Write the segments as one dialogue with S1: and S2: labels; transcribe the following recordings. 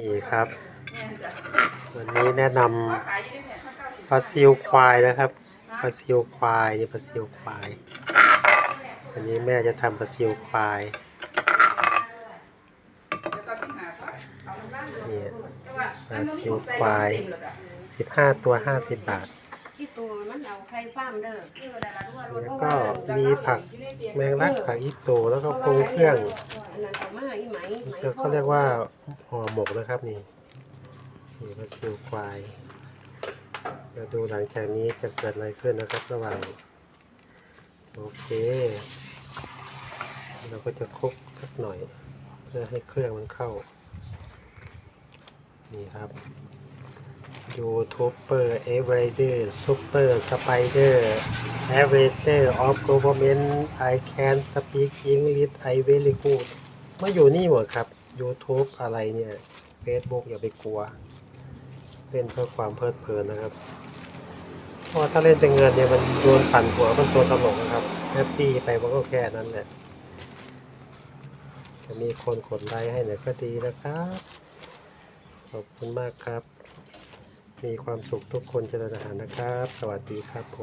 S1: นี่ครับ วันนี้แนะนำปลาซิวควายนะครับปลาซิวควายนี่ปลาซิวควายวันนี้แม่จะทำปลาซิวควายนี่ปลาซิวควายสิบห้าตัวห้าสิบบาท
S2: ที่ตัวมันเอาไข่ฟาร์มเด้อ
S1: แล้วก็มีผักแมงลักผักอีโตแล้วก็ปรุงเครื่อง
S2: อันนั้นเอามาอีไหมไหม
S1: เขาเรียกว่าห่อหมกนะครับนี่นี่ปลาซิวควายมาดูหลังจากนี้จะเกิดอะไรขึ้นนะครับ ระหว่างโอเค เราก็จะคลุกสักหน่อย เพื่อให้เครื่องมันเข้า นี่ครับ ยูทูบเบอร์เอเวอร์เดอร์ซูเปอร์สไปเดอร์แอเวอเตอร์ออฟ o v e r n m e n t I can speak English I very good มาอยู่นี่หมดครับ YouTube อะไรเนี่ย Facebook อย่าไปกลัวเล่นเพื่อความเพลิดเพลินนะครับเพราะถ้าเล่นเป็นเงินเนี่ยมันโดนปั่นหัวมันตัวตลกนะครับแฮปปี้ไปมันก็แค่นั้นแหละจะมีคนกดไลค์ให้หน่อยก็ดีนะครับ ขอบคุณมากครับ มีความสุขทุกคนเจริญอาหารนะครับ สวัสดีครับผ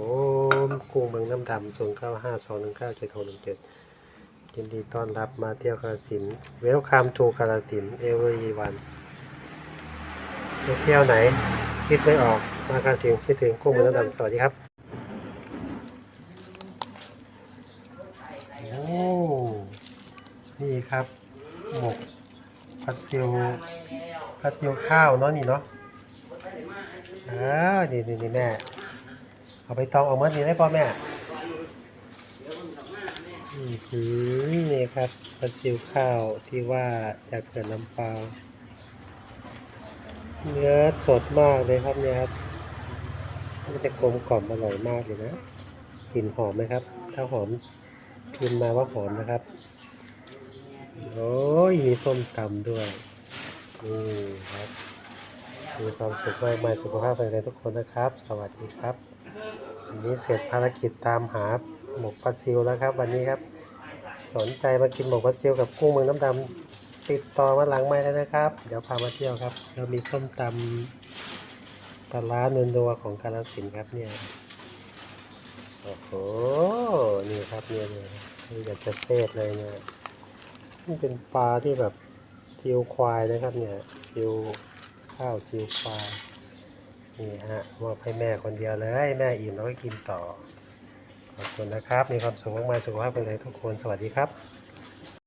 S1: มกูเมืองน้ำดำศูนย์เก้าห้าสองหนึ่งเก้าเจ็ดหกหนึ่งเจ็ดยินดีต้อนรับมาเที่ยวกาฬสินเวลคัมทูกาฬสินเอเวอร์ยีวันเที่ยวไหน คิดไม่ออกมากาฬสินคิดถึงกุ้งเมืองน้ำดำสวัสดีครับโอ้นี่ครับหมกผัดซิวผัดซิวข้าวเนาะนี่เนาะ เออนี่นี่นี่แม่ เอาไปตองเอาเมื่อนี้ได้ป่ะแม่อือหือนี่ครับผัดซิวข้าวที่ว่าจากเขื่อนลำปาเนื้อสดมากเลยครับเนี่ยครับมันจะกลมกล่อมอร่อยมากเลยนะกลิ่นหอมไหมครับ ถ้าหอมพิมพ์มาว่าหอมนะครับ โอ้ยมีส้มตำด้วยนี่ครับ มีความสุขมากมายสุขภาพแข็งแรงทุกคนนะครับ สวัสดีครับวันนี้เสร็จภารกิจตามหาหมกปลาซิวแล้วครับ วันนี้ครับ สนใจมากินหมกปลาซิวกับกุ้งเมืองน้ำดำติดต่อมาหลังไม้แล้วนะครับ เดี๋ยวพามาเที่ยวครับเรามีส้มตำปลาร้าเนืนัวของกาลสินครับเนี่ยโอ้โหนี่ครับเนี่ยเนี่ยนี่อยากจะเซตเลยเนี่ยนี่เป็นปลาที่แบบซิวควายนะครับเนี่ยซิว ข้าวซิวควายนี่ฮะมอบให้แม่คนเดียวเลยแม่อิ่มแล้วก็กินต่อ ขอบคุณนะครับ มีความสุขมากๆสุขภาพเป็นเลยทุกคน สวัสดีครับ